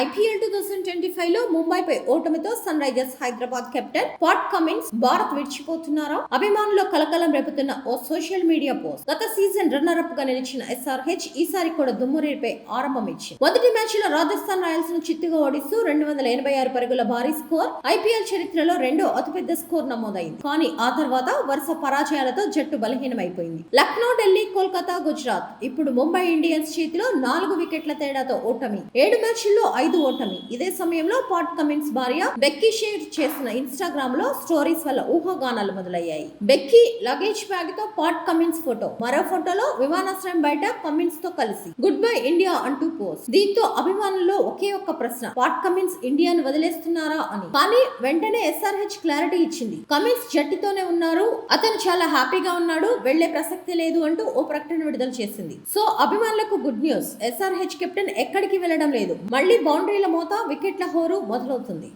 IPL two thousand twenty ఫైవ్లో ముంబైపై ఓటమితో Sunrisers Hyderabad captain Pat Cummins Bharat విడిచిపోతున్నారా? అభిమానులు కలకలం రేపుతున్న ఓ సోషల్ మీడియా పోస్ట్. గత సీజన్ రన్నర్ అప్గా నిలిచిన ఎస్ఆర్హెచ్ ఈసారి కూడా దుమ్మురేపై ఆరంభం ఇచ్చింది మొదటి మ్యాచ్లో రాజస్థాన్ రాయల్స్ను చిత్తుగా ఓడిస్తూ రెండు వందల ఎనభై ఆరు పరుగుల భారీ స్కోర్ ఐపీఎల్ చరిత్రలో రెండో అతిపెద్ద స్కోర్ నమోదైంది. కానీ ఆ తర్వాత వరుస పరాజయాలతో జట్టు బలహీనమైపోయింది. లక్నో ఢిల్లీ కోల్కతా గుజరాత్. ఇప్పుడు ముంబై ఇండియన్స్ చేతిలో నాలుగు వికెట్ల తేడాతో ఓటమి. ఏడు మ్యాచ్ల్లో ఐదు ఓటమి. ఇదే సమయంలో పాట్ కమిన్స్ భార్య బెక్కీ షేర్ చేసిన ఇన్స్టాగ్రామ్లో స్టోరీస్ వల్ల ఊహాగానాలు మొదలయ్యాయి. బెక్కీ లగేజ్ బ్యాగ్తో పాట్ కమిన్స్ ఫోటో మరో ఫోటోలో విమానాశ్రయం బయట కమిన్స్తో కలిసి గుడ్ బై ఇండియా అంటూ పోస్ట్. దీంతో అభిమానుల్లో ఒకే ఒక్క ప్రశ్న పాట్ కమిన్స్ ఇండియాను వదిలేస్తున్నారా అని. కానీ వెంటనే ఎస్ఆర్హెచ్ క్లారిటీ ఇచ్చింది కమిన్స్ జట్టుతోనే ఉన్నారు అతను చాలా హ్యాపీగా ఉన్నాడు వెళ్ళే ప్రసక్తి లేదు అంటూ ఓ ప్రకటన విడుదల చేసింది. సో అభిమానులకు గుడ్ న్యూస్ ఎస్ఆర్హెచ్ కెప్టెన్ ఎక్కడికి వెళ్ళడం లేదు మళ్ళీ బౌండరీల మోత వికెట్ల హోరు మొదలవుతుంది.